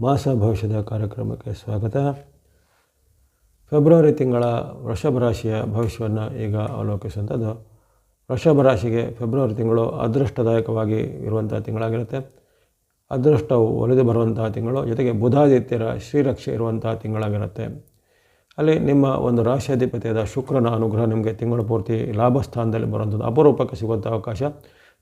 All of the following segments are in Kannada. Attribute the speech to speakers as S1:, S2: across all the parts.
S1: ಮಾಸ ಭವಿಷ್ಯದ ಕಾರ್ಯಕ್ರಮಕ್ಕೆ ಸ್ವಾಗತ. ಫೆಬ್ರವರಿ ತಿಂಗಳ ವೃಷಭ ರಾಶಿಯ ಭವಿಷ್ಯವನ್ನು ಈಗ ಅವಲೋಕಿಸುವಂಥದ್ದು. ವೃಷಭ ರಾಶಿಗೆ ಫೆಬ್ರವರಿ ತಿಂಗಳು ಅದೃಷ್ಟದಾಯಕವಾಗಿ ಇರುವಂಥ ತಿಂಗಳಾಗಿರುತ್ತೆ. ಅದೃಷ್ಟವು ಒಲಿದು ಬರುವಂತಹ ತಿಂಗಳು, ಜೊತೆಗೆ ಬುಧಾದಿತ್ಯರ ಶ್ರೀರಕ್ಷೆ ಇರುವಂತಹ ತಿಂಗಳಾಗಿರುತ್ತೆ. ಅಲ್ಲಿ ನಿಮ್ಮ ಒಂದು ರಾಶಿಯಾಧಿಪತಿಯಾದ ಶುಕ್ರನ ಅನುಗ್ರಹ ನಿಮಗೆ ತಿಂಗಳ ಪೂರ್ತಿ ಲಾಭ ಸ್ಥಾನದಲ್ಲಿ ಬರುವಂಥದ್ದು, ಅಪರೂಪಕ್ಕೆ ಸಿಗುವಂಥ ಅವಕಾಶ.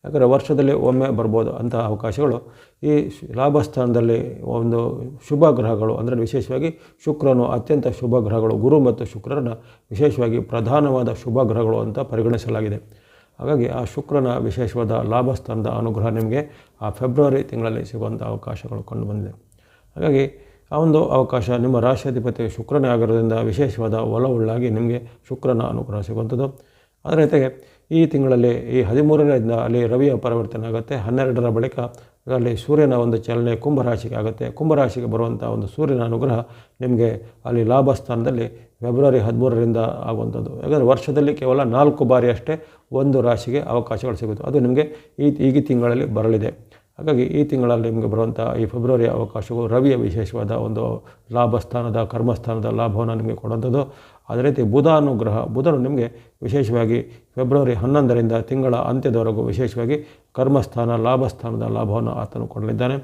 S1: ಯಾಕಂದರೆ ವರ್ಷದಲ್ಲಿ ಒಮ್ಮೆ ಬರ್ಬೋದು ಅಂತಹ ಅವಕಾಶಗಳು. ಈ ಲಾಭಸ್ಥಾನದಲ್ಲಿ ಒಂದು ಶುಭ ಗ್ರಹಗಳು ಅಂದರೆ ವಿಶೇಷವಾಗಿ ಶುಕ್ರನು ಅತ್ಯಂತ ಶುಭ ಗ್ರಹಗಳು, ಗುರು ಮತ್ತು ಶುಕ್ರನ ವಿಶೇಷವಾಗಿ ಪ್ರಧಾನವಾದ ಶುಭ ಗ್ರಹಗಳು ಅಂತ ಪರಿಗಣಿಸಲಾಗಿದೆ. ಹಾಗಾಗಿ ಆ ಶುಕ್ರನ ವಿಶೇಷವಾದ ಲಾಭಸ್ಥಾನದ ಅನುಗ್ರಹ ನಿಮಗೆ ಆ ಫೆಬ್ರವರಿ ತಿಂಗಳಲ್ಲಿ ಸಿಗುವಂಥ ಅವಕಾಶಗಳು ಕಂಡುಬಂದಿದೆ ಹಾಗಾಗಿ ಆ ಒಂದು ಅವಕಾಶ ನಿಮ್ಮ ರಾಷ್ಟ್ರಾಧಿಪತಿ ಶುಕ್ರನೇ ಆಗಿರೋದ್ರಿಂದ ವಿಶೇಷವಾದ ಒಲವುಳ್ಳಾಗಿ ನಿಮಗೆ ಶುಕ್ರನ ಅನುಗ್ರಹ ಸಿಗುವಂಥದ್ದು. ಅದರ ಜೊತೆಗೆ ಈ ತಿಂಗಳಲ್ಲಿ ಈ ಹದಿಮೂರರಿಂದ ಅಲ್ಲಿ ರವಿಯ ಪರಿವರ್ತನೆ ಆಗುತ್ತೆ. ಹನ್ನೆರಡರ ಬಳಿಕ ಅಲ್ಲಿ ಸೂರ್ಯನ ಒಂದು ಚಲನೆ ಕುಂಭರಾಶಿಗೆ ಆಗುತ್ತೆ. ಕುಂಭರಾಶಿಗೆ ಬರುವಂಥ ಒಂದು ಸೂರ್ಯನ ಅನುಗ್ರಹ ನಿಮಗೆ ಅಲ್ಲಿ ಲಾಭ ಸ್ಥಾನದಲ್ಲಿ ಫೆಬ್ರವರಿ ಹದಿಮೂರರಿಂದ ಆಗುವಂಥದ್ದು. ಯಾಕಂದರೆ ವರ್ಷದಲ್ಲಿ ಕೇವಲ ನಾಲ್ಕು ಬಾರಿ ಅಷ್ಟೇ ಒಂದು ರಾಶಿಗೆ ಅವಕಾಶಗಳು ಸಿಗುತ್ತೆ. ಅದು ನಿಮಗೆ ಈ ಈ ತಿಂಗಳಲ್ಲಿ ಬರಲಿದೆ. ಹಾಗಾಗಿ ಈ ತಿಂಗಳಲ್ಲಿ ನಿಮಗೆ ಬರುವಂಥ ಈ ಫೆಬ್ರವರಿ ಅವಕಾಶವು ರವಿಯ ವಿಶೇಷವಾದ ಒಂದು ಲಾಭಸ್ಥಾನದ, ಕರ್ಮಸ್ಥಾನದ ಲಾಭವನ್ನು ನಿಮಗೆ ಕೊಡುವಂಥದ್ದು. ಅದೇ ರೀತಿ ಬುಧ ಅನುಗ್ರಹ ಬುಧನು ನಿಮಗೆ ವಿಶೇಷವಾಗಿ ಫೆಬ್ರವರಿ ಹನ್ನೊಂದರಿಂದ ತಿಂಗಳ ಅಂತ್ಯದವರೆಗೂ ವಿಶೇಷವಾಗಿ ಕರ್ಮಸ್ಥಾನ, ಲಾಭಸ್ಥಾನದ ಲಾಭವನ್ನು ಆತನು ಕೊಡಲಿದ್ದಾನೆ.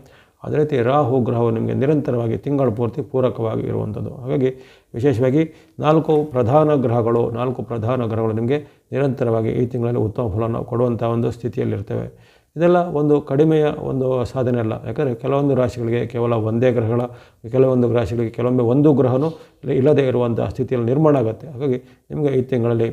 S1: ಅದೇ ರೀತಿ ರಾಹು ಗ್ರಹವು ನಿಮಗೆ ನಿರಂತರವಾಗಿ ತಿಂಗಳ ಪೂರ್ತಿ ಪೂರಕವಾಗಿ ಇರುವಂಥದ್ದು. ಹಾಗಾಗಿ ವಿಶೇಷವಾಗಿ ನಾಲ್ಕು ಪ್ರಧಾನ ಗ್ರಹಗಳು, ನಾಲ್ಕು ಪ್ರಧಾನ ಗ್ರಹಗಳು ನಿಮಗೆ ನಿರಂತರವಾಗಿ ಈ ತಿಂಗಳಲ್ಲಿ ಉತ್ತಮ ಫಲವನ್ನು ಕೊಡುವಂಥ ಒಂದು ಸ್ಥಿತಿಯಲ್ಲಿರ್ತವೆ. ಇದೆಲ್ಲ ಒಂದು ಕಡಿಮೆಯ ಒಂದು ಸಾಧನೆ ಅಲ್ಲ. ಯಾಕಂದರೆ ಕೆಲವೊಂದು ರಾಶಿಗಳಿಗೆ ಕೇವಲ ಒಂದೇ ಗ್ರಹಗಳ, ಕೆಲವೊಂದು ರಾಶಿಗಳಿಗೆ ಕೆಲವೊಮ್ಮೆ ಒಂದು ಗ್ರಹನೂ ಇಲ್ಲದೇ ಇರುವಂಥ ಸ್ಥಿತಿಯಲ್ಲಿ ನಿರ್ಮಾಣ ಆಗುತ್ತೆ. ಹಾಗಾಗಿ ನಿಮಗೆ ಈ ತಿಂಗಳಲ್ಲಿ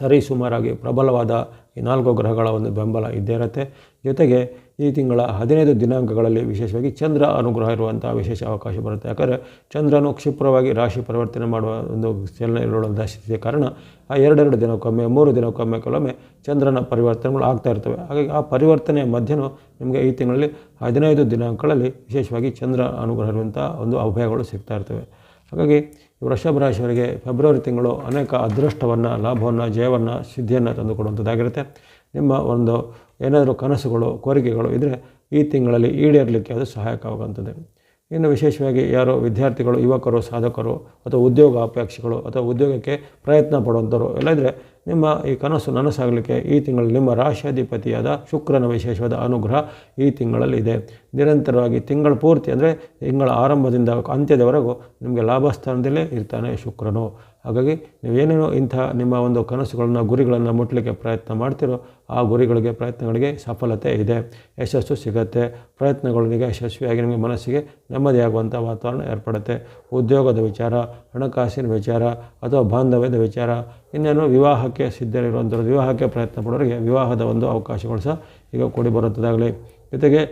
S1: ಸರಿ ಸುಮಾರಾಗಿ ಪ್ರಬಲವಾದ ಈ ನಾಲ್ಕು ಗ್ರಹಗಳ ಒಂದು ಬೆಂಬಲ ಇದ್ದೇ ಇರುತ್ತೆ. ಜೊತೆಗೆ ಈ ತಿಂಗಳ ಹದಿನೈದು ದಿನಾಂಕಗಳಲ್ಲಿ ವಿಶೇಷವಾಗಿ ಚಂದ್ರ ಅನುಗ್ರಹ ಇರುವಂಥ ವಿಶೇಷ ಅವಕಾಶ ಬರುತ್ತೆ. ಯಾಕಂದರೆ ಚಂದ್ರನು ಕ್ಷಿಪ್ರವಾಗಿ ರಾಶಿ ಪರಿವರ್ತನೆ ಮಾಡುವ ಒಂದು ಚಲನೆ ಇರುವಂಥ ಸ್ಥಿತಿಯ ಕಾರಣ ಆ ಎರಡೆರಡು ದಿನಕ್ಕೊಮ್ಮೆ, ಮೂರು ದಿನಕ್ಕೊಮ್ಮೆ ಕೆಲವೊಮ್ಮೆ ಚಂದ್ರನ ಪರಿವರ್ತನೆಗಳು ಆಗ್ತಾ ಇರ್ತವೆ. ಹಾಗಾಗಿ ಆ ಪರಿವರ್ತನೆಯ ಮಧ್ಯನೂ ನಿಮಗೆ ಈ ತಿಂಗಳಲ್ಲಿ ಹದಿನೈದು ದಿನಾಂಕಗಳಲ್ಲಿ ವಿಶೇಷವಾಗಿ ಚಂದ್ರ ಅನುಗ್ರಹ ಇರುವಂಥ ಒಂದು ಅಭಯಗಳು ಸಿಗ್ತಾ ಇರ್ತವೆ. ಹಾಗಾಗಿ ವೃಷಭ ರಾಶಿಯವರಿಗೆ ಫೆಬ್ರವರಿ ತಿಂಗಳು ಅನೇಕ ಅದೃಷ್ಟವನ್ನು, ಲಾಭವನ್ನು, ಜಯವನ್ನು, ಸಿದ್ಧಿಯನ್ನು ತಂದುಕೊಡುವಂಥದ್ದಾಗಿರುತ್ತೆ. ನಿಮ್ಮ ಒಂದು ಏನಾದರೂ ಕನಸುಗಳು, ಕೋರಿಕೆಗಳು ಇದ್ದರೆ ಈ ತಿಂಗಳಲ್ಲಿ ಈಡೇರಲಿಕ್ಕೆ ಅದು ಸಹಾಯಕವಾಗುವಂಥದ್ದು. ಇನ್ನು ವಿಶೇಷವಾಗಿ ಯಾರೋ ವಿದ್ಯಾರ್ಥಿಗಳು, ಯುವಕರು, ಸಾಧಕರು ಅಥವಾ ಉದ್ಯೋಗ ಅಪೇಕ್ಷೆಗಳು ಅಥವಾ ಉದ್ಯೋಗಕ್ಕೆ ಪ್ರಯತ್ನ ಪಡುವಂಥವ್ರು ಎಲ್ಲ ನಿಮ್ಮ ಈ ಕನಸು ನನಸಾಗಲಿಕ್ಕೆ ಈ ತಿಂಗಳಲ್ಲಿ ನಿಮ್ಮ ರಾಶಿಯಾಧಿಪತಿಯಾದ ಶುಕ್ರನ ವಿಶೇಷವಾದ ಅನುಗ್ರಹ ಈ ತಿಂಗಳಲ್ಲಿ ಇದೆ. ನಿರಂತರವಾಗಿ ತಿಂಗಳ ಪೂರ್ತಿ ಅಂದರೆ ತಿಂಗಳ ಆರಂಭದಿಂದ ಅಂತ್ಯದವರೆಗೂ ನಿಮಗೆ ಲಾಭಸ್ಥಾನದಲ್ಲೇ ಇರ್ತಾನೆ ಶುಕ್ರನು. ಹಾಗಾಗಿ ನೀವೇನೇನೋ ಇಂಥ ನಿಮ್ಮ ಒಂದು ಕನಸುಗಳನ್ನು, ಗುರಿಗಳನ್ನು ಮುಟ್ಟಲಿಕ್ಕೆ ಪ್ರಯತ್ನ ಮಾಡ್ತಿರೋ ಆ ಗುರಿಗಳಿಗೆ, ಪ್ರಯತ್ನಗಳಿಗೆ ಸಫಲತೆ ಇದೆ. ಯಶಸ್ಸು ಸಿಗುತ್ತೆ. ಪ್ರಯತ್ನಗಳಿಗೆ ಯಶಸ್ವಿಯಾಗಿ ನಿಮಗೆ ಮನಸ್ಸಿಗೆ ನೆಮ್ಮದಿಯಾಗುವಂಥ ವಾತಾವರಣ ಏರ್ಪಡುತ್ತೆ. ಉದ್ಯೋಗದ ವಿಚಾರ, ಹಣಕಾಸಿನ ವಿಚಾರ ಅಥವಾ ಬಾಂಧವ್ಯದ ವಿಚಾರ, ಇನ್ನೇನು ವಿವಾಹಕ್ಕೆ ಸಿದ್ಧರಿರುವಂಥದ್ದು ವಿವಾಹಕ್ಕೆ ಪ್ರಯತ್ನ ಪಡೋರಿಗೆ ವಿವಾಹದ ಒಂದು ಅವಕಾಶಗಳು ಸಹ ಈಗ ಕೂಡಿ ಬರುತ್ತದಾಗಲಿ. ಜೊತೆಗೆ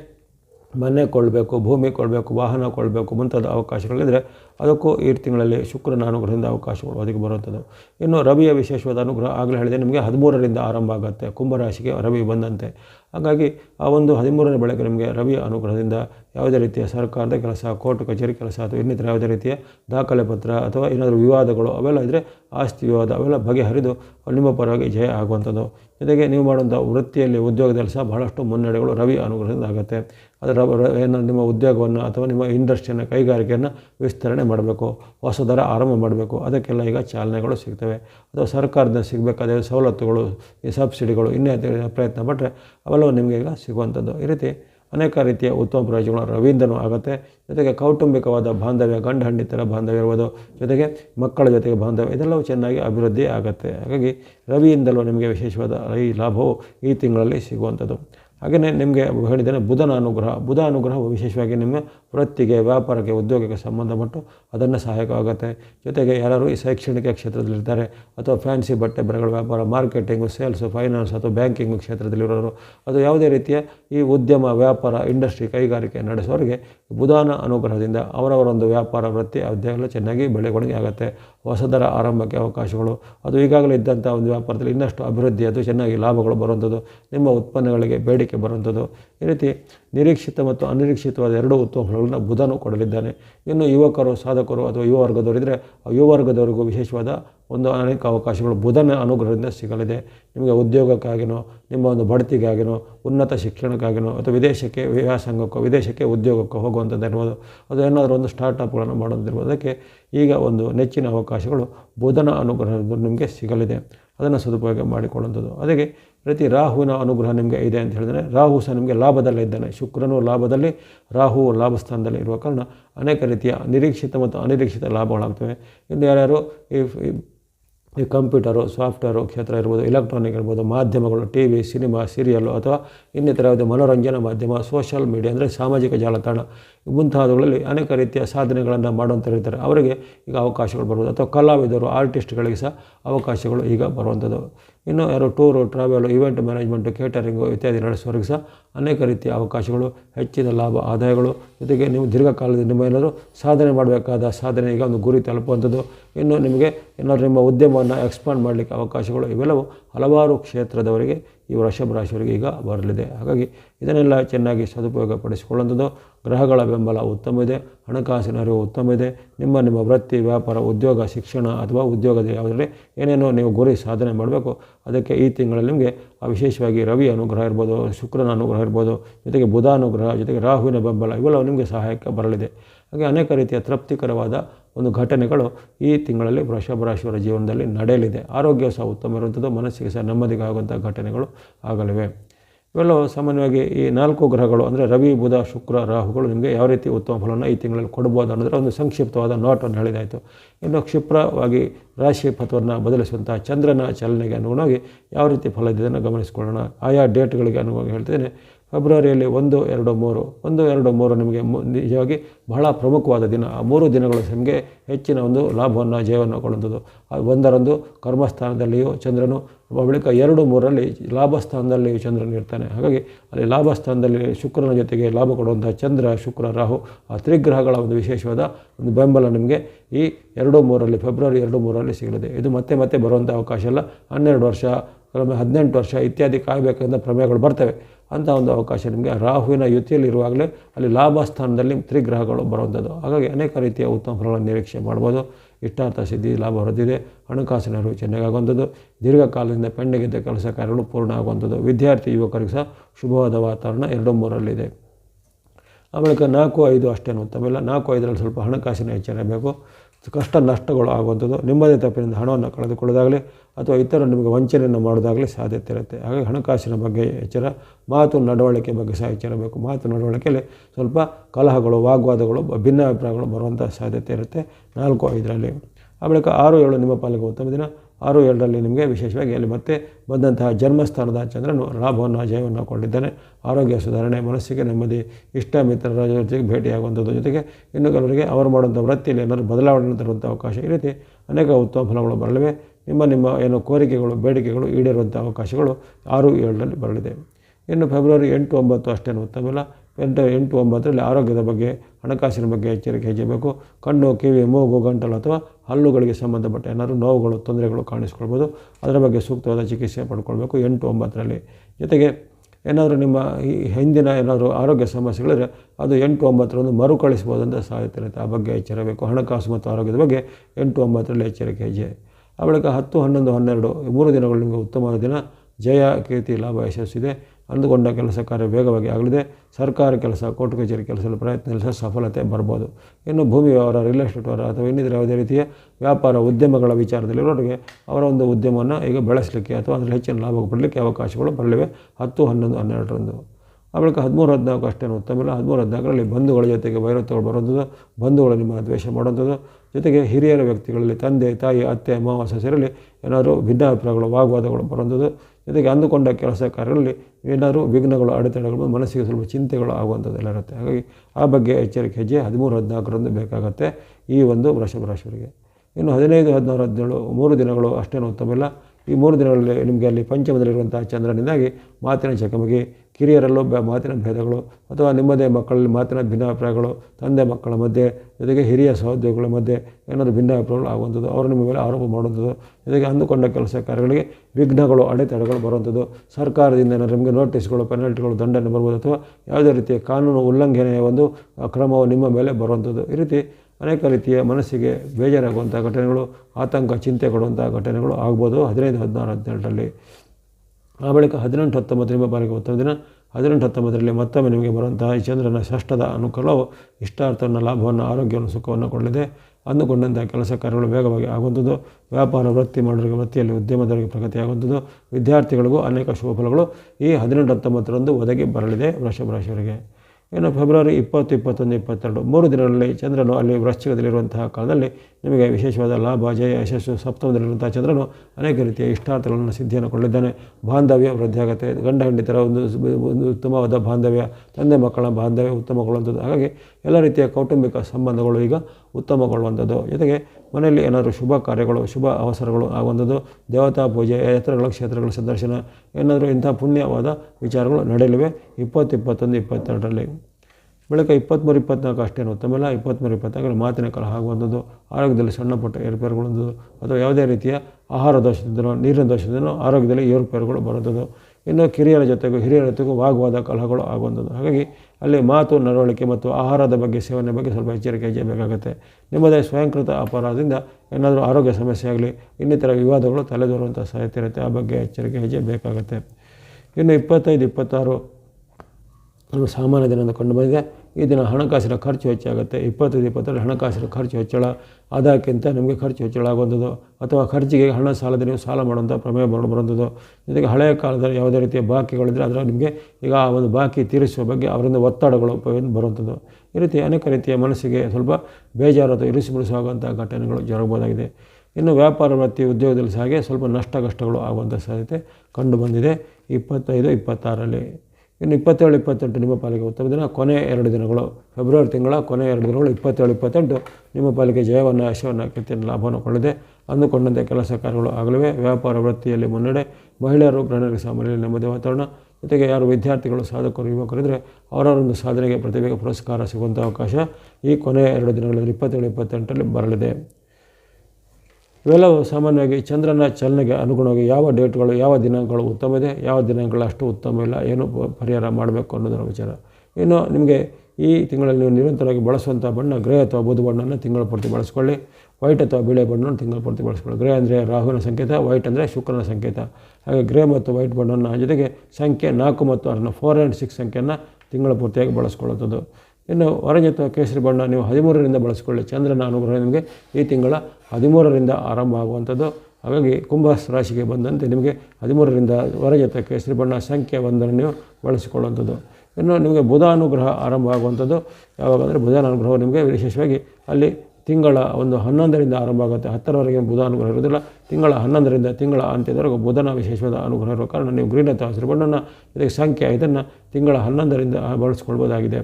S1: ಮನೆ ಕೊಳ್ಳಬೇಕು ಭೂಮಿ ಕೊಡಬೇಕು, ವಾಹನ ಕೊಡಬೇಕು ಮುಂತಾದ ಅವಕಾಶಗಳಿದ್ದರೆ ಅದಕ್ಕೂ ಈ ತಿಂಗಳಲ್ಲಿ ಶುಕ್ರನ ಅನುಗ್ರಹದಿಂದ ಅವಕಾಶಗಳು ಅದಕ್ಕೆ ಬರುವಂಥದ್ದು. ಇನ್ನು ರವಿಯ ವಿಶೇಷವಾದ ಅನುಗ್ರಹ ಆಗಲೇ ಹೇಳಿದೆ, ನಿಮಗೆ ಹದಿಮೂರರಿಂದ ಆರಂಭ ಆಗುತ್ತೆ. ಕುಂಭರಾಶಿಗೆ ರವಿ ಬಂದಂತೆ. ಹಾಗಾಗಿ ಆ ಒಂದು ಹದಿಮೂರರ ಬೆಳಗ್ಗೆ ನಿಮಗೆ ರವಿಯ ಅನುಗ್ರಹದಿಂದ ಯಾವುದೇ ರೀತಿಯ ಸರ್ಕಾರದ ಕೆಲಸ, ಕೋರ್ಟ್ ಕಚೇರಿ ಕೆಲಸ ಅಥವಾ ಇನ್ನಿತರ ಯಾವುದೇ ರೀತಿಯ ದಾಖಲೆ ಪತ್ರ ಅಥವಾ ಏನಾದರೂ ವಿವಾದಗಳು ಅವೆಲ್ಲ ಇದ್ದರೆ ಆಸ್ತಿ ವಿವಾದ ಅವೆಲ್ಲ ಬಗೆಹರಿದು ನಿಮ್ಮ ಪರವಾಗಿ ಜಯ ಆಗುವಂಥದ್ದು. ಜೊತೆಗೆ ನೀವು ಮಾಡುವಂಥ ವೃತ್ತಿಯಲ್ಲಿ ಉದ್ಯೋಗದಲ್ಲಿ ಸಹ ಬಹಳಷ್ಟು ಮುನ್ನಡೆಗಳು ರವಿ ಅನುಗ್ರಹದಿಂದ ಆಗುತ್ತೆ. ಅದರ ಏನು ನಿಮ್ಮ ಉದ್ಯೋಗವನ್ನು ಅಥವಾ ನಿಮ್ಮ ಇಂಡಸ್ಟ್ರಿಯನ್ನು ಕೈಗಾರಿಕೆಯನ್ನು ವಿಸ್ತರಣೆ ಮಾಡಬೇಕು, ಹೊಸದರ ಆರಂಭ ಮಾಡಬೇಕು. ಅದಕ್ಕೆಲ್ಲ ಈಗ ಚಾಲನೆಗಳು ಸಿಗ್ತವೆ. ಅಥವಾ ಸರ್ಕಾರದಿಂದ ಸಿಗಬೇಕಾದ ಸವಲತ್ತುಗಳು ಈ ಸಬ್ಸಿಡಿಗಳು ಇನ್ನೇ ಪ್ರಯತ್ನ ಪಟ್ಟರೆ ಅವೆಲ್ಲವೂ ನಿಮಗೆ ಈಗ ಸಿಗುವಂಥದ್ದು. ಈ ರೀತಿ ಅನೇಕ ರೀತಿಯ ಉತ್ತಮ ಪ್ರಯೋಜನಗಳು ರವಿಯಿಂದನೂ ಆಗುತ್ತೆ. ಜೊತೆಗೆ ಕೌಟುಂಬಿಕವಾದ ಬಾಂಧವ್ಯ ಗಂಡ ಹಂಡಿತರ ಬಾಂಧವ್ಯ ಇರ್ಬೋದು. ಜೊತೆಗೆ ಮಕ್ಕಳ ಜೊತೆಗೆ ಬಾಂಧವ್ಯ, ಇದೆಲ್ಲವೂ ಚೆನ್ನಾಗಿ ಅಭಿವೃದ್ಧಿ ಆಗುತ್ತೆ. ಹಾಗಾಗಿ ರವಿಯಿಂದಲೂ ನಿಮಗೆ ವಿಶೇಷವಾದ ಈ ಲಾಭವು ಈ ತಿಂಗಳಲ್ಲಿ ಸಿಗುವಂಥದ್ದು. ಹಾಗೆಯೇ ನಿಮಗೆ ಹೇಳಿದ್ದೇನೆ ಬುಧನ ಅನುಗ್ರಹ. ಬುಧ ಅನುಗ್ರಹ ವಿಶೇಷವಾಗಿ ನಿಮ್ಮ ವೃತ್ತಿಗೆ, ವ್ಯಾಪಾರಕ್ಕೆ, ಉದ್ಯೋಗಕ್ಕೆ ಸಂಬಂಧಪಟ್ಟು ಅದನ್ನು ಸಹಾಯಕವಾಗುತ್ತೆ ಜೊತೆಗೆ ಯಾರಾದರೂ ಈ ಶೈಕ್ಷಣಿಕ ಕ್ಷೇತ್ರದಲ್ಲಿರ್ತಾರೆ ಅಥವಾ ಫ್ಯಾನ್ಸಿ ಬಟ್ಟೆ ಬರೆಗಳ ವ್ಯಾಪಾರ ಮಾರ್ಕೆಟಿಂಗು ಸೇಲ್ಸು ಫೈನಾನ್ಸ್ ಅಥವಾ ಬ್ಯಾಂಕಿಂಗ್ ಕ್ಷೇತ್ರದಲ್ಲಿರೋರು, ಅದು ಯಾವುದೇ ರೀತಿಯ ಈ ಉದ್ಯಮ, ವ್ಯಾಪಾರ ಇಂಡಸ್ಟ್ರಿ ಕೈಗಾರಿಕೆ ನಡೆಸೋರಿಗೆ ಬುಧನ ಅನುಗ್ರಹದಿಂದ ಅವರವರ ಒಂದು ವ್ಯಾಪಾರ, ವೃತ್ತಿ ಉದ್ಯೋಗ ಚೆನ್ನಾಗಿ ಬೆಳವಣಿಗೆ ಆಗುತ್ತೆ. ಹೊಸದರ ಆರಂಭಕ್ಕೆ ಅವಕಾಶಗಳು. ಅದು ಈಗಾಗಲೇ ಇದ್ದಂಥ ಒಂದು ವ್ಯಾಪಾರದಲ್ಲಿ ಇನ್ನಷ್ಟು ಅಭಿವೃದ್ಧಿ, ಅದು ಚೆನ್ನಾಗಿ ಲಾಭಗಳು ಬರುವಂಥದ್ದು. ನಿಮ್ಮ ಉತ್ಪನ್ನಗಳಿಗೆ ಬೇಡಿಕೆ ಬರುವಂಥದ್ದು. ಈ ರೀತಿ ನಿರೀಕ್ಷಿತ ಮತ್ತು ಅನಿರೀಕ್ಷಿತವಾದ ಎರಡೂ ಉತ್ತಮ ಫಲಗಳನ್ನು ಬುಧನು ಕೊಡಲಿದ್ದಾನೆ. ಇನ್ನು ಯುವಕರು, ಸಾಧಕರು ಅಥವಾ ಯುವ ವರ್ಗದವರಿದ್ದರೆ ಆ ಯುವ ವರ್ಗದವರಿಗೂ ವಿಶೇಷವಾದ ಒಂದು ಅನೇಕ ಅವಕಾಶಗಳು ಬುಧನ ಅನುಗ್ರಹದಿಂದ ಸಿಗಲಿದೆ. ನಿಮಗೆ ಉದ್ಯೋಗಕ್ಕಾಗಿನೋ, ನಿಮ್ಮ ಒಂದು ಬಡ್ತಿಗಾಗಿನೋ, ಉನ್ನತ ಶಿಕ್ಷಣಕ್ಕಾಗಿನೋ ಅಥವಾ ವಿದೇಶಕ್ಕೆ ವ್ಯಾಸಂಗಕ್ಕೋ ವಿದೇಶಕ್ಕೆ ಉದ್ಯೋಗಕ್ಕೋ ಹೋಗುವಂಥದ್ದಿರ್ಬೋದು ಅದು ಏನಾದರೂ ಒಂದು ಸ್ಟಾರ್ಟಪ್ಗಳನ್ನು ಮಾಡೋದಿರ್ಬೋದು ಅದಕ್ಕೆ ಈಗ ಒಂದು ನೆಚ್ಚಿನ ಅವಕಾಶಗಳು ಬುಧನ ಅನುಗ್ರಹದಿಂದ ನಿಮಗೆ ಸಿಗಲಿದೆ. ಅದನ್ನು ಸದುಪಯೋಗ ಮಾಡಿಕೊಳ್ಳುವಂಥದ್ದು. ಅದಕ್ಕೆ ಪ್ರತಿ ರಾಹುವಿನ ಅನುಗ್ರಹ ನಿಮಗೆ ಇದೆ ಅಂತ ಹೇಳಿದರೆ, ರಾಹು ಸಹ ನಿಮಗೆ ಲಾಭದಲ್ಲೇ ಇದ್ದಾನೆ. ಶುಕ್ರನು ಲಾಭದಲ್ಲಿ, ರಾಹು ಲಾಭಸ್ಥಾನದಲ್ಲಿ ಇರುವ ಕಾರಣ ಅನೇಕ ರೀತಿಯ ನಿರೀಕ್ಷಿತ ಮತ್ತು ಅನಿರೀಕ್ಷಿತ ಲಾಭಗಳಾಗ್ತವೆ. ಇನ್ನು ಯಾರ್ಯಾರು ಈ ಈ ಕಂಪ್ಯೂಟರು, ಸಾಫ್ಟ್ವೇರು ಕ್ಷೇತ್ರ ಇರ್ಬೋದು, ಎಲೆಕ್ಟ್ರಾನಿಕ್ ಇರ್ಬೋದು, ಮಾಧ್ಯಮಗಳು ಟಿ ವಿ ಸಿನಿಮಾ ಸೀರಿಯಲ್ಲು ಅಥವಾ ಇನ್ನಿತರ ಯಾವುದೇ ಮನೋರಂಜನಾ ಮಾಧ್ಯಮ ಸೋಷಿಯಲ್ ಮೀಡಿಯಾ ಅಂದರೆ ಸಾಮಾಜಿಕ ಜಾಲತಾಣ, ಮುಂತಾದವುಗಳಲ್ಲಿ ಅನೇಕ ರೀತಿಯ ಸಾಧನೆಗಳನ್ನು ಮಾಡುವಂಥವ್ರು ಇರ್ತಾರೆ. ಅವರಿಗೆ ಈಗ ಅವಕಾಶಗಳು ಬರ್ಬೋದು ಅಥವಾ ಕಲಾವಿದರು ಆರ್ಟಿಸ್ಟ್ಗಳಿಗೆ ಸಹ ಅವಕಾಶಗಳು ಈಗ ಬರುವಂಥದ್ದು. ಇನ್ನು ಯಾರು tour travel event management catering ಇತ್ಯಾದಿ ನಡೆಸೋರಿಗೆ ಸಹ ಅನೇಕ ರೀತಿಯ ಅವಕಾಶಗಳು, ಹೆಚ್ಚಿನ ಲಾಭ ಆದಾಯಗಳು. ಜೊತೆಗೆ ನೀವು ದೀರ್ಘಕಾಲದ ನಿಮ್ಮ ಏನಾದರೂ ಸಾಧನೆ ಮಾಡಬೇಕಾದ ಸಾಧನೆ ಈಗ ಒಂದು ಗುರಿ ತಲುಪುವಂಥದ್ದು. ಇನ್ನು ನಿಮಗೆ ಏನಾದರೂ ನಿಮ್ಮ ಉದ್ಯಮವನ್ನು ಎಕ್ಸ್ಪಾಂಡ್ ಮಾಡಲಿಕ್ಕೆ ಅವಕಾಶಗಳು ಇವೆಲ್ಲವೂ ಹಲವಾರು ಕ್ಷೇತ್ರದವರಿಗೆ, ಈ ವೃಷಭ ರಾಶಿಯವರಿಗೆ ಈಗ ಬರಲಿದೆ. ಹಾಗಾಗಿ ಇದನ್ನೆಲ್ಲ ಚೆನ್ನಾಗಿ ಸದುಪಯೋಗ ಪಡಿಸಿಕೊಳ್ಳುವಂಥದ್ದು ಗ್ರಹಗಳ ಬೆಂಬಲ ಉತ್ತಮ ಇದೆ, ಹಣಕಾಸಿನ ಅರಿವು ಉತ್ತಮ ಇದೆ. ನಿಮ್ಮ ನಿಮ್ಮ ವೃತ್ತಿ, ವ್ಯಾಪಾರ, ಉದ್ಯೋಗ, ಶಿಕ್ಷಣ ಅಥವಾ ಉದ್ಯೋಗದ ಯಾವುದರಲ್ಲಿ ಏನೇನೋ ನೀವು ಗುರಿ ಸಾಧನೆ ಮಾಡಬೇಕು, ಅದಕ್ಕೆ ಈ ತಿಂಗಳಲ್ಲಿ ನಿಮಗೆ ವಿಶೇಷವಾಗಿ ರವಿ ಅನುಗ್ರಹ ಇರ್ಬೋದು, ಶುಕ್ರನ ಅನುಗ್ರಹ ಇರ್ಬೋದು, ಜೊತೆಗೆ ಬುಧ ಅನುಗ್ರಹ, ಜೊತೆಗೆ ರಾಹುವಿನ ಬೆಂಬಲ, ಇವೆಲ್ಲವೂ ನಿಮಗೆ ಸಹಾಯಕ್ಕೆ ಬರಲಿದೆ. ಹಾಗೆ ಅನೇಕ ರೀತಿಯ ತೃಪ್ತಿಕರವಾದ ಒಂದು ಘಟನೆಗಳು ಈ ತಿಂಗಳಲ್ಲಿ ವೃಷಭ ರಾಶಿಯವರ ಜೀವನದಲ್ಲಿ ನಡೆಯಲಿದೆ. ಆರೋಗ್ಯ ಸಹ ಉತ್ತಮ ಇರುವಂಥದ್ದು, ಮನಸ್ಸಿಗೆ ಸಹ ನೆಮ್ಮದಿಗಾಗುವಂಥ ಘಟನೆಗಳು ಆಗಲಿವೆ. ಇವೆಲ್ಲವೂ ಸಾಮಾನ್ಯವಾಗಿ ಈ ನಾಲ್ಕು ಗ್ರಹಗಳು, ಅಂದರೆ ರವಿ, ಬುಧ, ಶುಕ್ರ, ರಾಹುಗಳು ನಿಮಗೆ ಯಾವ ರೀತಿ ಉತ್ತಮ ಫಲವನ್ನು ಈ ತಿಂಗಳಲ್ಲಿ ಕೊಡ್ಬೋದು ಅನ್ನೋದರ ಒಂದು ಸಂಕ್ಷಿಪ್ತವಾದ ನೋಟನ್ನು ಹೇಳಿದಾಯಿತು. ಇನ್ನು ಕ್ಷಿಪ್ರವಾಗಿ ರಾಶಿ ಪಥವನ್ನು ಬದಲಿಸುವಂಥ ಚಂದ್ರನ ಚಲನೆಗೆ ಅನುಗುಣವಾಗಿ ಯಾವ ರೀತಿ ಫಲ ಇದನ್ನು ಗಮನಿಸಿಕೊಳ್ಳೋಣ. ಆಯಾ ಡೇಟ್ಗಳಿಗೆ ಅನುಗುಣವಾಗಿ ಹೇಳ್ತಿದ್ದೇನೆ. ಫೆಬ್ರವರಿಯಲ್ಲಿ ಒಂದು, ಎರಡು, ಮೂರು. ಒಂದು, ಎರಡು, ಮೂರು ನಿಮಗೆ ನಿಜವಾಗಿ ಬಹಳ ಪ್ರಮುಖವಾದ ದಿನ. ಆ ಮೂರು ದಿನಗಳು ನಿಮಗೆ ಹೆಚ್ಚಿನ ಒಂದು ಲಾಭವನ್ನು, ಜಯವನ್ನು ಕೊಡುವಂಥದ್ದು ಒಂದರಂದು ಕರ್ಮಸ್ಥಾನದಲ್ಲಿಯೂ ಚಂದ್ರನು ಬಳಿಕ ಎರಡು, ಮೂರರಲ್ಲಿ ಲಾಭಸ್ಥಾನದಲ್ಲಿಯೂ ಚಂದ್ರನು ಇರ್ತಾನೆ. ಹಾಗಾಗಿ ಅಲ್ಲಿ ಲಾಭಸ್ಥಾನದಲ್ಲಿ ಶುಕ್ರನ ಜೊತೆಗೆ ಲಾಭ ಕೊಡುವಂಥ ಚಂದ್ರ, ಶುಕ್ರ, ರಾಹು ಆ ತ್ರಿಗ್ರಹಗಳ ಒಂದು ವಿಶೇಷವಾದ ಒಂದು ಬೆಂಬಲ ನಿಮಗೆ ಈ ಎರಡು, ಮೂರರಲ್ಲಿ, ಫೆಬ್ರವರಿ ಎರಡು, ಮೂರರಲ್ಲಿ ಸಿಗಲಿದೆ. ಇದು ಮತ್ತೆ ಮತ್ತೆ ಬರುವಂಥ ಅವಕಾಶ ಅಲ್ಲ. ಹನ್ನೆರಡು ವರ್ಷ ಕೆಲವೊಮ್ಮೆ ಹದಿನೆಂಟು ವರ್ಷ ಇತ್ಯಾದಿ ಕಾಯಬೇಕಂತ ಪ್ರಮೇಯಗಳು ಬರ್ತವೆ. ಅಂಥ ಒಂದು ಅವಕಾಶ ನಿಮಗೆ ರಾಹುವಿನ ಯುತಿಯಲ್ಲಿರುವಾಗಲೇ ಅಲ್ಲಿ ಲಾಭ ಸ್ಥಾನದಲ್ಲಿ ತ್ರಿಗ್ರಹಗಳು ಬರುವಂಥದ್ದು. ಹಾಗಾಗಿ ಅನೇಕ ರೀತಿಯ ಉತ್ತಮ ಫಲಗಳನ್ನು ನಿರೀಕ್ಷೆ ಮಾಡ್ಬೋದು. ಇಷ್ಟಾರ್ಥ ಸಿದ್ಧಿ, ಲಾಭ ಹೊರದಿದೆ ಹಣಕಾಸಿನ ಅರಿವು ದೀರ್ಘಕಾಲದಿಂದ ಪೆಂಡಿಗಿದ್ದ ಕೆಲಸ ಕಾರ್ಯಗಳು ಪೂರ್ಣ ಆಗುವಂಥದ್ದು ವಿದ್ಯಾರ್ಥಿ, ಯುವಕರಿಗೆ ಸಹ ಶುಭವಾದ ವಾತಾವರಣ ಎರಡು ಮೂರಲ್ಲಿದೆ ಆಮೇಲೆ ನಾಲ್ಕು ಐದು ಅಷ್ಟೇನು ಉತ್ತಮ ಇಲ್ಲ. ನಾಲ್ಕು ಐದರಲ್ಲಿ ಸ್ವಲ್ಪ ಹಣಕಾಸಿನ ಎಚ್ಚರ ಬೇಕು ಕಷ್ಟ ನಷ್ಟಗಳು ಆಗುವಂಥದ್ದು, ನಿಮ್ಮದೇ ತಪ್ಪಿನಿಂದ ಹಣವನ್ನು ಕಳೆದುಕೊಳ್ಳೋದಾಗಲಿ ಅಥವಾ ಇತರ ನಿಮಗೆ ವಂಚನೆಯನ್ನು ಮಾಡೋದಾಗಲಿ ಸಾಧ್ಯತೆ ಇರುತ್ತೆ. ಹಾಗಾಗಿ ಹಣಕಾಸಿನ ಬಗ್ಗೆ ಎಚ್ಚರ, ಮಾತು ನಡವಳಿಕೆ ಬಗ್ಗೆ ಸಹ ಎಚ್ಚರ ಬೇಕು. ಮಾತು ನಡವಳಿಕೆಯಲ್ಲಿ ಸ್ವಲ್ಪ ಕಲಹಗಳು, ವಾಗ್ವಾದಗಳು ಭಿನ್ನಾಭಿಪ್ರಾಯಗಳು ಬರುವಂಥ ಸಾಧ್ಯತೆ ಇರುತ್ತೆ. ನಾಲ್ಕು ಐದರಲ್ಲಿ, ಆ ಬಳಿಕ ಆರು ಏಳು ನಿಮ್ಮ ಪಾಲಿಗೆ ಉತ್ತಮ ದಿನ. ಆರು ಎರಡರಲ್ಲಿ ನಿಮಗೆ ವಿಶೇಷವಾಗಿ ಅಲ್ಲಿ ಮತ್ತೆ ಬಂದಂತಹ ಜನ್ಮಸ್ಥಾನದ ಚಂದ್ರನು ಲಾಭವನ್ನು, ಜಯವನ್ನು ಕೊಂಡಿದ್ದಾನೆ ಆರೋಗ್ಯ ಸುಧಾರಣೆ, ಮನಸ್ಸಿಗೆ ನೆಮ್ಮದಿ ಇಷ್ಟ ಮಿತ್ರರ ಜೊತೆಗೆ ಭೇಟಿಯಾಗುವಂಥದ್ದು ಜೊತೆಗೆ ಇನ್ನು ಕೆಲವರಿಗೆ ಅವರು ಮಾಡುವಂಥ ವೃತ್ತಿಯಲ್ಲಿ ಏನಾದರೂ ಬದಲಾವಣೆ ತರುವಂಥ ಅವಕಾಶ ಈ ರೀತಿ ಅನೇಕ ಉತ್ತಮ ಫಲಗಳು ಬರಲಿವೆ. ನಿಮ್ಮ ನಿಮ್ಮ ಏನು ಕೋರಿಕೆಗಳು, ಬೇಡಿಕೆಗಳು ಈಡೇರುವಂಥ ಅವಕಾಶಗಳು ಆರು ಏಳರಲ್ಲಿ ಬರಲಿದೆ. ಇನ್ನು ಫೆಬ್ರವರಿ ಎಂಟು ಒಂಬತ್ತು ಅಷ್ಟೇನು ಉತ್ತಮಿಲ್ಲ ಎಂಟು ಎಂಟು, ಒಂಬತ್ತರಲ್ಲಿ ಆರೋಗ್ಯದ ಬಗ್ಗೆ, ಹಣಕಾಸಿನ ಬಗ್ಗೆ ಎಚ್ಚರಿಕೆ ಹೆಚ್ಚಬೇಕು ಕಣ್ಣು, ಕಿವಿ, ಮೂಗು, ಗಂಟಲು ಅಥವಾ ಹಲ್ಲುಗಳಿಗೆ ಸಂಬಂಧಪಟ್ಟ ಏನಾದರೂ ನೋವುಗಳು, ತೊಂದರೆಗಳು ಕಾಣಿಸ್ಕೊಳ್ಬೋದು. ಅದರ ಬಗ್ಗೆ ಸೂಕ್ತವಾದ ಚಿಕಿತ್ಸೆ ಪಡ್ಕೊಳ್ಬೇಕು ಎಂಟು, ಒಂಬತ್ತರಲ್ಲಿ. ಜೊತೆಗೆ ಏನಾದರೂ ನಿಮ್ಮ ಈ ಹಿಂದಿನ ಏನಾದರೂ ಆರೋಗ್ಯ ಸಮಸ್ಯೆಗಳಿದ್ರೆ ಅದು ಎಂಟು, ಒಂಬತ್ತರಂದು ಮರುಕಳಿಸ್ಬೋದಂತ ಸಾಧ್ಯತೆ ಇರುತ್ತೆ. ಆ ಬಗ್ಗೆ ಎಚ್ಚರಬೇಕು ಹಣಕಾಸು ಮತ್ತು ಆರೋಗ್ಯದ ಬಗ್ಗೆ ಎಂಟು, ಒಂಬತ್ತರಲ್ಲಿ ಎಚ್ಚರಿಕೆ ಹೆಜ್ಜೆ ಆ ಬಳಿಕ ಹತ್ತು, ಹನ್ನೊಂದು, ಹನ್ನೆರಡು ಮೂರು ದಿನಗಳು ನಿಮಗೆ ಉತ್ತಮವಾದ ದಿನ. ಜಯ, ಕೀರ್ತಿ, ಲಾಭ ಯಶಸ್ಸಿದೆ ಅಂದುಕೊಂಡ ಕೆಲಸ ಕಾರ್ಯ ವೇಗವಾಗಿ ಆಗಲಿದೆ. ಸರ್ಕಾರ ಕೆಲಸ, ಕೋರ್ಟ್ ಕಚೇರಿ ಕೆಲಸದಲ್ಲಿ ಪ್ರಯತ್ನ ಸಹ ಸಫಲತೆ ಬರ್ಬೋದು. ಇನ್ನು ಭೂಮಿ ವ್ಯವಹಾರ ರಿಯಲ್ ಎಸ್ಟೇಟ್ ಅವರ ಅಥವಾ ಇನ್ನಿತರ ಯಾವುದೇ ರೀತಿಯ ವ್ಯಾಪಾರ, ಉದ್ಯಮಗಳ ವಿಚಾರದಲ್ಲಿ ಇರೋರಿಗೆ ಅವರ ಒಂದು ಉದ್ಯಮವನ್ನು ಈಗ ಬೆಳೆಸಲಿಕ್ಕೆ ಅಥವಾ ಅದರಲ್ಲಿ ಹೆಚ್ಚಿನ ಲಾಭ ಪಡಲಿಕ್ಕೆ ಅವಕಾಶಗಳು ಬರಲಿವೆ. ಹತ್ತು, ಹನ್ನೊಂದು, ಹನ್ನೆರಡರಂದು. ಆ ಬಳಿಕ ಹದಿಮೂರು, ಹದಿನಾಲ್ಕು ಅಷ್ಟೇನು ಉತ್ತಮಿಲ್ಲ ಹದಿಮೂರು, ಹದಿನಾಲ್ಕರಲ್ಲಿ ಬಂಧುಗಳ ಜೊತೆಗೆ ವೈರತ್ವಗಳು ಬರುವಂಥದ್ದು, ಬಂಧುಗಳು ನಿಮ್ಮ ದ್ವೇಷ ಮಾಡುವಂಥದ್ದು. ಜೊತೆಗೆ ಹಿರಿಯರ ವ್ಯಕ್ತಿಗಳಲ್ಲಿ ತಂದೆ, ತಾಯಿ, ಅತ್ತೆ, ಮಾವ, ಸೊಸೆಯರಲ್ಲಿ ಏನಾದರೂ ಭಿನ್ನಾಭಿಪ್ರಾಯಗಳು, ವಾಗ್ವಾದಗಳು ಬರುವಂಥದ್ದು. ಜೊತೆಗೆ ಅಂದುಕೊಂಡ ಕೆಲಸ ಕಾರ್ಯಗಳಲ್ಲಿ ಏನಾದರೂ ವಿಘ್ನಗಳು, ಅಡೆತಡೆಗಳು, ಮನಸ್ಸಿಗೆ ಸ್ವಲ್ಪ ಚಿಂತೆಗಳು ಆಗುವಂಥದ್ದೆಲ್ಲ ಇರುತ್ತೆ. ಹಾಗಾಗಿ ಆ ಬಗ್ಗೆ ಎಚ್ಚರಿಕೆ ಹೆಜ್ಜೆ ಹದಿಮೂರು, ಹದಿನಾಲ್ಕರಂದು ಬೇಕಾಗುತ್ತೆ ಈ ಒಂದು ವೃಷಭ ರಾಶಿಯವರಿಗೆ ಇನ್ನು ಹದಿನೈದು, ಹದಿನಾರು, ಹದಿನೇಳು, ಮೂರು ದಿನಗಳು ಅಷ್ಟೇನು ಇಲ್ಲ. ಈ ಮೂರು ದಿನಗಳಲ್ಲಿ ನಿಮಗೆ ಅಲ್ಲಿ ಪಂಚಮದಲ್ಲಿರುವಂಥ ಚಂದ್ರನಿಂದಾಗಿ ಮಾತಿನ ಚಕಮಕಿ ಕಿರಿಯರಲ್ಲೂ ಬ ಮಾತಿನ ಭೇದಗಳು ಅಥವಾ ನಿಮ್ಮದೇ ಮಕ್ಕಳಲ್ಲಿ ಮಾತಿನ ಭಿನ್ನಾಭಿಪ್ರಾಯಗಳು, ತಂದೆ ಮಕ್ಕಳ ಮಧ್ಯೆ, ಜೊತೆಗೆ ಹಿರಿಯ ಸಹೋದ್ಯೋಗಿಗಳ ಮಧ್ಯೆ ಏನಾದರೂ ಭಿನ್ನಾಭಿಪ್ರಾಯಗಳು ಆಗುವಂಥದ್ದು, ಅವರು ನಿಮ್ಮ ಮೇಲೆ ಆರೋಪ ಮಾಡುವಂಥದ್ದು, ಜೊತೆಗೆ ಅಂದುಕೊಂಡ ಕೆಲಸ ಕಾರ್ಯಗಳಿಗೆ ವಿಘ್ನಗಳು, ಅಡೆತಡೆಗಳು ಬರುವಂಥದ್ದು, ಸರ್ಕಾರದಿಂದ ಏನಾದರೂ ನಿಮಗೆ ನೋಟಿಸ್ಗಳು, ಪೆನಾಲ್ಟಿಗಳು, ದಂಡನೆ ಬರ್ಬೋದು ಅಥವಾ ಯಾವುದೇ ರೀತಿಯ ಕಾನೂನು ಉಲ್ಲಂಘನೆಯ ಒಂದು ಕ್ರಮವು ನಿಮ್ಮ ಮೇಲೆ ಬರುವಂಥದ್ದು. ಈ ರೀತಿ ಅನೇಕ ರೀತಿಯ ಮನಸ್ಸಿಗೆ ಬೇಜಾರಾಗುವಂಥ ಘಟನೆಗಳು, ಆತಂಕ, ಚಿಂತೆ ಕೊಡುವಂಥ ಘಟನೆಗಳು ಆಗ್ಬೋದು. ಹದಿನೈದು, ಹದಿನಾರು, ಹದಿನೆಂಟರಲ್ಲಿ ಆ ಬಳಿಕ ಹದಿನೆಂಟು ಹತ್ತೊಂಬತ್ತು ನಿಮ್ಮ ಬಾರಿಗೆ ಉತ್ತಮ ದಿನ, ಹದಿನೆಂಟು ಹತ್ತೊಂಬತ್ತರಲ್ಲಿ ಮತ್ತೊಮ್ಮೆ ನಿಮಗೆ ಬರುವಂತಹ ಈ ಚಂದ್ರನ ಷಷ್ಠದ ಅನುಕೂಲವು ಇಷ್ಟಾರ್ಥವನ್ನು ಲಾಭವನ್ನು ಆರೋಗ್ಯವನ್ನು ಸುಖವನ್ನು ಕೊಡಲಿದೆ. ಅಂದುಕೊಂಡಂತಹ ಕೆಲಸ ಕಾರ್ಯಗಳು ವೇಗವಾಗಿ ಆಗುವಂಥದ್ದು. ವ್ಯಾಪಾರ, ವೃತ್ತಿ ಮಾಡೋರಿಗೆ ವೃತ್ತಿಯಲ್ಲಿ ಉದ್ಯಮದವರಿಗೆ ಪ್ರಗತಿ ಆಗುವಂಥದ್ದು ವಿದ್ಯಾರ್ಥಿಗಳಿಗೂ ಅನೇಕ ಶುಭ ಫಲಗಳು ಈ ಹದಿನೆಂಟು ಹತ್ತೊಂಬತ್ತರಂದು ಒದಗಿ ಬರಲಿದೆ ವೃಷಭ ರಾಶಿಯವರಿಗೆ. ಇನ್ನು ಫೆಬ್ರವರಿ ಇಪ್ಪತ್ತು, ಇಪ್ಪತ್ತೊಂದು, ಇಪ್ಪತ್ತೆರಡು, ಮೂರು ದಿನಗಳಲ್ಲಿ ಚಂದ್ರನು ಅಲ್ಲಿ ವೃಶ್ಚಿಕದಲ್ಲಿರುವಂತಹ ಕಾಲದಲ್ಲಿ ನಿಮಗೆ ವಿಶೇಷವಾದ ಲಾಭ, ಜಯ, ಯಶಸ್ಸು, ಸಪ್ತಮದಲ್ಲಿರುವಂತಹ ಚಂದ್ರನು ಅನೇಕ ರೀತಿಯ ಇಷ್ಟಾರ್ಥಗಳನ್ನು ಸಿದ್ಧಿಯನ್ನು ಕೊಳ್ಳಿದ್ದಾನೆ ಬಾಂಧವ್ಯ ವೃದ್ಧಿಯಾಗುತ್ತೆ ಗಂಡ ಹೆಂಡಿತರ ಒಂದು ಒಂದು ಉತ್ತಮವಾದ ಬಾಂಧವ್ಯ, ತಂದೆ ಮಕ್ಕಳ ಬಾಂಧವ್ಯ ಉತ್ತಮಗೊಳ್ಳುವಂಥದ್ದು. ಹಾಗಾಗಿ ಎಲ್ಲ ರೀತಿಯ ಕೌಟುಂಬಿಕ ಸಂಬಂಧಗಳು ಈಗ ಉತ್ತಮಗೊಳ್ಳುವಂಥದ್ದು ಜೊತೆಗೆ ಮನೆಯಲ್ಲಿ ಏನಾದರೂ ಶುಭ ಕಾರ್ಯಗಳು, ಶುಭ ಅವಸರಗಳು ಆಗುವಂಥದ್ದು, ದೇವತಾ ಪೂಜೆ, ಯಾತ್ರೆಗಳ ಕ್ಷೇತ್ರಗಳ ಸಂದರ್ಶನ, ಏನಾದರೂ ಇಂಥ ಪುಣ್ಯವಾದ ವಿಚಾರಗಳು ನಡೆಯಲಿವೆ. ಇಪ್ಪತ್ತು ಇಪ್ಪತ್ತೊಂದು ಇಪ್ಪತ್ತೆರಡರಲ್ಲಿ. ಬೆಳಗ್ಗೆ ಇಪ್ಪತ್ತ್ಮೂರು ಇಪ್ಪತ್ನಾಲ್ಕು ಅಷ್ಟೇನು ಉತ್ತಮಲ್ಲ ಇಪ್ಪತ್ತ್ಮೂರು ಇಪ್ಪತ್ನಾಲ್ಕರಲ್ಲಿ ಮಾತಿನ ಕಲಹ ಆಗುವಂಥದ್ದು, ಆರೋಗ್ಯದಲ್ಲಿ ಸಣ್ಣ ಪುಟ್ಟ ಏರುಪೇರುಗೊಳ್ಳುವಂಥದ್ದು ಅಥವಾ ಯಾವುದೇ ರೀತಿಯ ಆಹಾರ ದೋಷದಿಂದನೋ ನೀರಿನ ದೋಷದಿಂದನೋ ಆರೋಗ್ಯದಲ್ಲಿ ಏರುಪೇರುಗಳು ಬರುವಂಥದ್ದು. ಇನ್ನು ಕಿರಿಯರ ಜೊತೆಗೂ, ಹಿರಿಯರ ಜೊತೆಗೂ ವಾಗ್ವಾದ ಕಲಹಗಳು ಆಗುವಂಥದ್ದು. ಹಾಗಾಗಿ ಅಲ್ಲಿ ಮಾತು ನಡವಳಿಕೆ ಮತ್ತು ಆಹಾರದ ಬಗ್ಗೆ, ಸೇವನೆ ಬಗ್ಗೆ ಸ್ವಲ್ಪ ಎಚ್ಚರಿಕೆ ಬೇಕಾಗುತ್ತೆ ನಿಮ್ಮದೇ ಸ್ವಯಂಕೃತ ಅಪರಾಧದಿಂದ ಏನಾದರೂ ಆರೋಗ್ಯ ಸಮಸ್ಯೆ ಆಗಲಿ, ಇನ್ನಿತರ ವಿವಾದಗಳು ತಲೆದೋರುವಂಥ ಸಾಧ್ಯತೆ ಇರುತ್ತೆ. ಆ ಬಗ್ಗೆ ಎಚ್ಚರಿಕೆ ಬೇಕಾಗುತ್ತೆ ಇನ್ನು ಇಪ್ಪತ್ತೈದು, ಇಪ್ಪತ್ತಾರು ಸಾಮಾನ್ಯ ದಿನದಿಂದ ಕಂಡು ಬಂದಿದೆ. ಈ ದಿನ ಹಣಕಾಸಿನ ಖರ್ಚು ಹೆಚ್ಚಾಗುತ್ತೆ. ಇಪ್ಪತ್ತೈದು ಇಪ್ಪತ್ತರಲ್ಲಿ ಹಣಕಾಸಿನ ಖರ್ಚು ಹೆಚ್ಚಳ. ಆದಾಯಕ್ಕಿಂತ ನಿಮಗೆ ಖರ್ಚು ಹೆಚ್ಚಳ ಆಗುವಂಥದ್ದು. ಅಥವಾ ಖರ್ಚಿಗೆ ಹಣ ಸಾಲದ ನೀವು ಸಾಲ ಮಾಡುವಂಥ ಪ್ರಮೇಯ ಬರುವಂಥದ್ದು. ಜೊತೆಗೆ ಹಳೆಯ ಕಾಲದಲ್ಲಿ ಯಾವುದೇ ರೀತಿಯ ಬಾಕಿಗಳಿದ್ದರೆ ಅದರ ನಿಮಗೆ ಈಗ ಆ ಒಂದು ಬಾಕಿ ತೀರಿಸುವ ಬಗ್ಗೆ ಅವರಿಂದ ಒತ್ತಡಗಳು ಬರುವಂಥದ್ದು. ಈ ರೀತಿ ಅನೇಕ ರೀತಿಯ ಮನಸ್ಸಿಗೆ ಸ್ವಲ್ಪ ಬೇಜಾರು ಅಥವಾ ಇರಿಸಿ ಘಟನೆಗಳು ಜರುಗಬಹುದಾಗಿದೆ. ಇನ್ನು ವ್ಯಾಪಾರ, ವೃತ್ತಿ, ಉದ್ಯೋಗದಲ್ಲಿ ಸಹ ಸ್ವಲ್ಪ ನಷ್ಟ ಕಷ್ಟಗಳು ಆಗುವಂಥ ಸಾಧ್ಯತೆ ಕಂಡುಬಂದಿದೆ ಇಪ್ಪತ್ತೈದು, ಇಪ್ಪತ್ತಾರರಲ್ಲಿ. ಇನ್ನು ಇಪ್ಪತ್ತೇಳು, ಇಪ್ಪತ್ತೆಂಟು ನಿಮ್ಮ ಪಾಲಿಗೆ ಉತ್ತಮ ದಿನ. ಕೊನೆ ಎರಡು ದಿನಗಳು. ಫೆಬ್ರವರಿ ತಿಂಗಳ ಕೊನೆ ಎರಡು ದಿನಗಳು. ಇಪ್ಪತ್ತೇಳು, ಇಪ್ಪತ್ತೆಂಟು ನಿಮ್ಮ ಪಾಲಿಕೆ ಜಯವನ್ನು ಯಶವನ್ನು ಕೀರ್ತಿಯನ್ನು ಲಾಭವನ್ನು ಕೊಳ್ಳಿದೆ ಅಂದುಕೊಂಡಂತೆ ಕೆಲಸ ಕಾರ್ಯಗಳು ಆಗಲಿವೆ. ವ್ಯಾಪಾರ ವೃತ್ತಿಯಲ್ಲಿ ಮುನ್ನಡೆ, ಮಹಿಳೆಯರು ಗ್ರಹಣ ಸಾಮಾನ್ಯದಲ್ಲಿ ನೆಮ್ಮದಿ ವಾತಾವರಣ, ಜೊತೆಗೆ ಯಾರು ವಿದ್ಯಾರ್ಥಿಗಳು, ಸಾಧಕರು ಯುವಕರಿದ್ದರೆ ಅವರವರೊಂದು ಸಾಧನೆಗೆ, ಪ್ರತಿಭೆಗೆ ಪುರಸ್ಕಾರ ಸಿಗುವಂಥ ಅವಕಾಶ ಈ ಕೊನೆಯ ಎರಡು ದಿನಗಳಲ್ಲಿ ಇಪ್ಪತ್ತೇಳು, ಇಪ್ಪತ್ತೆಂಟರಲ್ಲಿ ಬರಲಿದೆ. ಇವೆಲ್ಲವೂ ಸಾಮಾನ್ಯವಾಗಿ ಚಂದ್ರನ ಚಲನೆಗೆ ಅನುಗುಣವಾಗಿ ಯಾವ ಡೇಟ್ಗಳು, ಯಾವ ದಿನಾಂಕಗಳು ಉತ್ತಮ ಇದೆ, ಯಾವ ದಿನಾಂಕಗಳು ಅಷ್ಟು ಉತ್ತಮ ಇಲ್ಲ, ಏನು ಪರಿಹಾರ ಮಾಡಬೇಕು ಅನ್ನೋದರ ವಿಚಾರ. ಇನ್ನು ನಿಮಗೆ ಈ ತಿಂಗಳಲ್ಲಿ ನೀವು ನಿರಂತರವಾಗಿ ಬಳಸುವಂಥ ಬಣ್ಣ ಗ್ರೇ ಅಥವಾ ಬುಧ ಬಣ್ಣವನ್ನು ತಿಂಗಳ ಪೂರ್ತಿ ಬಳಸ್ಕೊಳ್ಳಿ. ವೈಟ್ ಅಥವಾ ಬಿಳೆ ಬಣ್ಣವನ್ನು ತಿಂಗಳ ಪೂರ್ತಿ ಬಳಸ್ಕೊಳ್ಳಿ. ಗ್ರೇ ಅಂದರೆ ರಾಹುವಿನ ಸಂಕೇತ, ವೈಟ್ ಅಂದರೆ ಶುಕ್ರನ ಸಂಕೇತ. ಹಾಗೆ ಗ್ರೇ ಮತ್ತು ವೈಟ್ ಬಣ್ಣವನ್ನು ಜೊತೆಗೆ ಸಂಖ್ಯೆ ನಾಲ್ಕು ಮತ್ತು ಅದನ್ನು ಫೋರ್ ಆ್ಯಂಡ್ ಸಿಕ್ಸ್ ಸಂಖ್ಯೆಯನ್ನು ತಿಂಗಳ ಪೂರ್ತಿಯಾಗಿ ಬಳಸ್ಕೊಳ್ಳುವಂಥದ್ದು. ಇನ್ನು ಆರೆಂಜ್ ಅಥವಾ ಕೇಸರಿ ಬಣ್ಣ ನೀವು ಹದಿಮೂರರಿಂದ ಬಳಸಿಕೊಳ್ಳಿ. ಚಂದ್ರನ ಅನುಗ್ರಹ ನಿಮಗೆ ಈ ತಿಂಗಳ ಹದಿಮೂರರಿಂದ ಆರಂಭ ಆಗುವಂಥದ್ದು. ಹಾಗಾಗಿ ಕುಂಭ ರಾಶಿಗೆ ಬಂದಂತೆ ನಿಮಗೆ ಹದಿಮೂರರಿಂದ ಆರೆಂಜ್ ಅಥವಾ ಕೇಸರಿ ಬಣ್ಣ ಸಂಖ್ಯೆ ಒಂದನ್ನು ನೀವು ಬಳಸಿಕೊಳ್ಳುವಂಥದ್ದು. ಇನ್ನು ನಿಮಗೆ ಬುಧ ಅನುಗ್ರಹ ಆರಂಭ ಆಗುವಂಥದ್ದು. ಯಾವಾಗಂದರೆ ಬುಧನ ಅನುಗ್ರಹ ನಿಮಗೆ ವಿಶೇಷವಾಗಿ ಅಲ್ಲಿ ತಿಂಗಳ ಒಂದು ಹನ್ನೊಂದರಿಂದ ಆರಂಭ ಆಗುತ್ತೆ. ಹತ್ತರವರೆಗೆ ಬುಧ ಅನುಗ್ರಹ ಇರೋದಿಲ್ಲ ತಿಂಗಳ ಹನ್ನೊಂದರಿಂದ ತಿಂಗಳ ಅಂತ್ಯದವರೆಗೂ ಬುಧನ ವಿಶೇಷವಾದ ಅನುಗ್ರಹ ಇರೋ ಕಾರಣ ನೀವು ಗ್ರೀನ್ ಅಥವಾ ಹಸಿರು ಬಣ್ಣನ, ಇದಕ್ಕೆ ಸಂಖ್ಯೆ ಇದನ್ನು ತಿಂಗಳ ಹನ್ನೊಂದರಿಂದ ಬಳಸ್ಕೊಳ್ಬೋದಾಗಿದೆ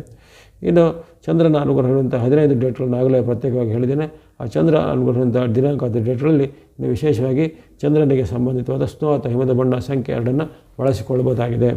S1: ಇನ್ನು ಚಂದ್ರನ ಅನುಗ್ರಹ ಇರುವಂಥ ಹದಿನೈದು ಡೇಟ್ಗಳನ್ನು ಆಗಲೇ ಪ್ರತ್ಯೇಕವಾಗಿ ಹೇಳಿದ್ದೇನೆ. ಆ ಚಂದ್ರ ಅನುಗ್ರಹ ಇರುವಂಥ ದಿನಾಂಕದ ಡೇಟ್ಗಳಲ್ಲಿ ನೀವು ವಿಶೇಷವಾಗಿ ಚಂದ್ರನಿಗೆ ಸಂಬಂಧಿತವಾದ ಸ್ನೋ ಅಥವಾ ಹಿಮದ ಬಣ್ಣ ಸಂಖ್ಯೆ ಎರಡನ್ನು ಬಳಸಿಕೊಳ್ಳಬಹುದಾಗಿದೆ.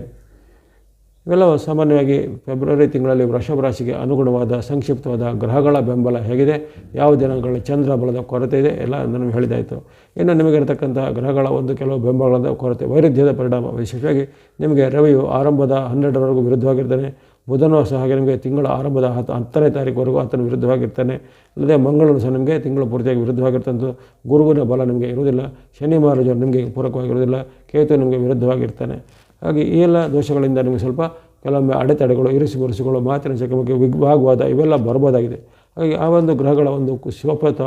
S1: ಇವೆಲ್ಲವೂ ಸಾಮಾನ್ಯವಾಗಿ ಫೆಬ್ರವರಿ ತಿಂಗಳಲ್ಲಿ ವೃಷಭ ರಾಶಿಗೆ ಅನುಗುಣವಾದ ಸಂಕ್ಷಿಪ್ತವಾದ ಗ್ರಹಗಳ ಬೆಂಬಲ ಹೇಗಿದೆ. ಯಾವ ದಿನಗಳಲ್ಲಿ ಚಂದ್ರ ಬಲದ ಕೊರತೆ ಇದೆ? ಎಲ್ಲ ನಾನು ಹೇಳಿದಾಯಿತು ಇನ್ನು ನಿಮಗಿರತಕ್ಕಂಥ ಗ್ರಹಗಳ ಒಂದು ಕೆಲವು ಬೆಂಬಲದ ಕೊರತೆ ವೈರುಧ್ಯದ ಪರಿಣಾಮ ವಿಶೇಷವಾಗಿ ನಿಮಗೆ ರವಿಯು ಆರಂಭದ ಹನ್ನೆರಡರವರೆಗೂ ವಿರುದ್ಧವಾಗಿರ್ತಾನೆ ಬುಧನೂ ಸಹ ಹಾಗೆ ನಿಮಗೆ ತಿಂಗಳ ಆರಂಭದ ಹತ್ತು ಹತ್ತನೇ ತಾರೀಕುವರೆಗೂ ಆತನ ವಿರುದ್ಧವಾಗಿರ್ತಾನೆ. ಅಲ್ಲದೆ ಮಂಗಳನು ಸಹ ನಿಮಗೆ ತಿಂಗಳು ಪೂರ್ತಿಯಾಗಿ ವಿರುದ್ಧವಾಗಿರ್ತಂಥ ಗುರುವಿನ ಬಲ ನಿಮಗೆ ಇರುವುದಿಲ್ಲ. ಶನಿ ಮಹಾರಾಜರು ನಿಮಗೆ ಪೂರಕವಾಗಿರುವುದಿಲ್ಲ ಕೇತು ನಿಮಗೆ ವಿರುದ್ಧವಾಗಿರ್ತಾನೆ. ಹಾಗೆ ಈ ಎಲ್ಲ ದೋಷಗಳಿಂದ ನಿಮಗೆ ಸ್ವಲ್ಪ ಕೆಲವೊಮ್ಮೆ ಅಡೆತಡೆಗಳು ಇರಿಸಿ ಗುರುಸುಗಳು ಮಾತಿನ ಚಕಮಕಿ ವಿಗ್ವಾಗವಾದ ಇವೆಲ್ಲ ಬರ್ಬೋದಾಗಿದೆ ಹಾಗೆ ಆ ಒಂದು ಗ್ರಹಗಳ ಒಂದು ಶಿವಪ್ರತ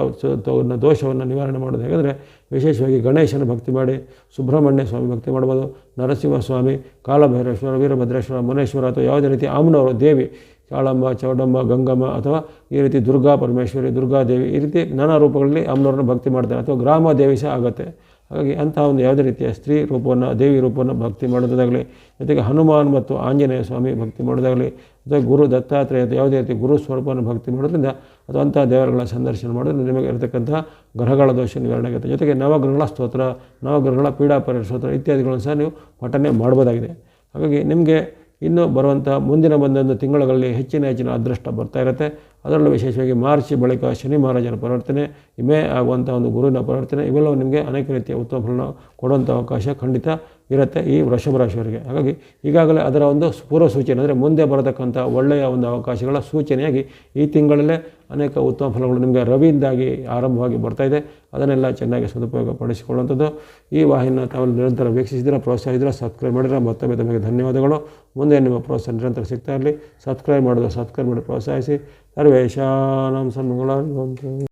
S1: ದೋಷವನ್ನು ನಿವಾರಣೆ ಮಾಡೋದು ಹೇಗೆಂದರೆ ವಿಶೇಷವಾಗಿ ಗಣೇಶನ ಭಕ್ತಿ ಮಾಡಿ, ಸುಬ್ರಹ್ಮಣ್ಯ ಸ್ವಾಮಿ ಭಕ್ತಿ ಮಾಡ್ಬೋದು, ನರಸಿಂಹಸ್ವಾಮಿ, ಕಾಲಭೈರೇಶ್ವರ, ವೀರಭದ್ರೇಶ್ವರ, ಮುನೇಶ್ವರ ಅಥವಾ ಯಾವುದೇ ರೀತಿ ಆಮನವರು ದೇವಿ ಕಾಳಮ್ಮ ಚೌಡಮ್ಮ ಗಂಗಮ್ಮ ಅಥವಾ ಈ ರೀತಿ ದುರ್ಗಾ ಪರಮೇಶ್ವರಿ ದುರ್ಗಾದೇವಿ ಈ ರೀತಿ ನಾನಾ ರೂಪಗಳಲ್ಲಿ ಅಮ್ಮನವ್ರನ್ನ ಭಕ್ತಿ ಮಾಡ್ತಾರೆ ಅಥವಾ ಗ್ರಾಮ ದೇವಿ ಸಹ ಆಗುತ್ತೆ. ಹಾಗಾಗಿ ಅಂತಹ ಒಂದು ಯಾವುದೇ ರೀತಿಯ ಸ್ತ್ರೀ ರೂಪವನ್ನು, ದೇವಿ ರೂಪವನ್ನು ಭಕ್ತಿ ಮಾಡೋದಾಗಲಿ, ಜೊತೆಗೆ ಹನುಮಾನ್ ಮತ್ತು ಆಂಜನೇಯ ಸ್ವಾಮಿ ಭಕ್ತಿ ಮಾಡೋದಾಗಲಿ, ಅಥವಾ ಗುರು ದತ್ತಾತ್ರೇಯ ಯಾವುದೇ ರೀತಿ ಗುರು ಸ್ವರೂಪವನ್ನು ಭಕ್ತಿ ಮಾಡೋದ್ರಿಂದ ಅಥವಾ ಅಂತಹ ದೇವರುಗಳ ಸಂದರ್ಶನ ಮಾಡೋದ್ರಿಂದ ನಿಮಗೆ ಇರತಕ್ಕಂಥ ಗ್ರಹಗಳ ದೋಷ ನಿವಾರಣೆ ಆಗುತ್ತೆ. ಜೊತೆಗೆ ನವಗ್ರಹಗಳ ಸ್ತೋತ್ರ, ನವಗ್ರಹಗಳ ಪೀಡಾಪರ ಸ್ತೋತ್ರ ಇತ್ಯಾದಿಗಳನ್ನು ಸಹ ನೀವು ಪಠನೆ ಮಾಡ್ಬೋದಾಗಿದೆ. ಹಾಗಾಗಿ ನಿಮಗೆ ಇನ್ನು ಬರುವಂಥ ಮುಂದಿನ ಬಂದೊಂದು ತಿಂಗಳುಗಳಲ್ಲಿ ಹೆಚ್ಚಿನ ಹೆಚ್ಚಿನ ಅದೃಷ್ಟ ಬರ್ತಾ ಇರುತ್ತೆ. ಅದರಲ್ಲೂ ವಿಶೇಷವಾಗಿ ಮಾರ್ಚ್ ಬಳಿಕ ಶನಿ ಮಹಾರಾಜನ ಪರಿವರ್ತನೆ ಮೇ ಆಗುವಂಥ ಒಂದು ಗುರುವಿನ ಪರಿವರ್ತನೆ, ಇವೆಲ್ಲವೂ ನಿಮಗೆ ಅನೇಕ ರೀತಿಯ ಉತ್ತಮ ಫಲನ ಕೊಡುವಂಥ ಅವಕಾಶ ಖಂಡಿತ ಇರುತ್ತೆ ಈ ವೃಷಭ ರಾಶಿಯವರಿಗೆ ಹಾಗಾಗಿ ಈಗಾಗಲೇ ಅದರ ಒಂದು ಪೂರ್ವ ಸೂಚನೆ ಅಂದರೆ ಮುಂದೆ ಬರತಕ್ಕಂಥ ಒಳ್ಳೆಯ ಒಂದು ಅವಕಾಶಗಳ ಸೂಚನೆಯಾಗಿ ಈ ತಿಂಗಳಲ್ಲೇ ಅನೇಕ ಉತ್ತಮ ಫಲಗಳು ನಿಮಗೆ ರವಿಯಿಂದಾಗಿ ಆರಂಭವಾಗಿ ಬರ್ತಾ ಇದೆ. ಅದನ್ನೆಲ್ಲ ಚೆನ್ನಾಗಿ ಸದುಪಯೋಗ ಪಡಿಸಿಕೊಳ್ಳುವಂಥದ್ದು ಈ ವಾಹಿನಿಯನ್ನು ತಾವು ನಿರಂತರ ವೀಕ್ಷಿಸಿದ್ರೆ ಪ್ರೋತ್ಸಾಹಿಸಿದ್ರೆ ಸಬ್ಸ್ಕ್ರೈಬ್ ಮಾಡಿದ್ರೆ ಮತ್ತೊಮ್ಮೆ ತಮಗೆ ಧನ್ಯವಾದಗಳು. ಮುಂದೆ ನಿಮ್ಮ ಪ್ರೋತ್ಸಾಹ ನಿರಂತರ ಸಿಗ್ತಾ ಇರಲಿ. ಸಬ್ಸ್ಕ್ರೈಬ್ ಮಾಡಿದ್ರೆ ಸಬ್ಸ್ಕ್ರೈಬ್ ಮಾಡಿ ಪ್ರೋತ್ಸಾಹಿಸಿ. ಸರ್ವೇಶಾನಂ ಸನ್ಮಂಗಳ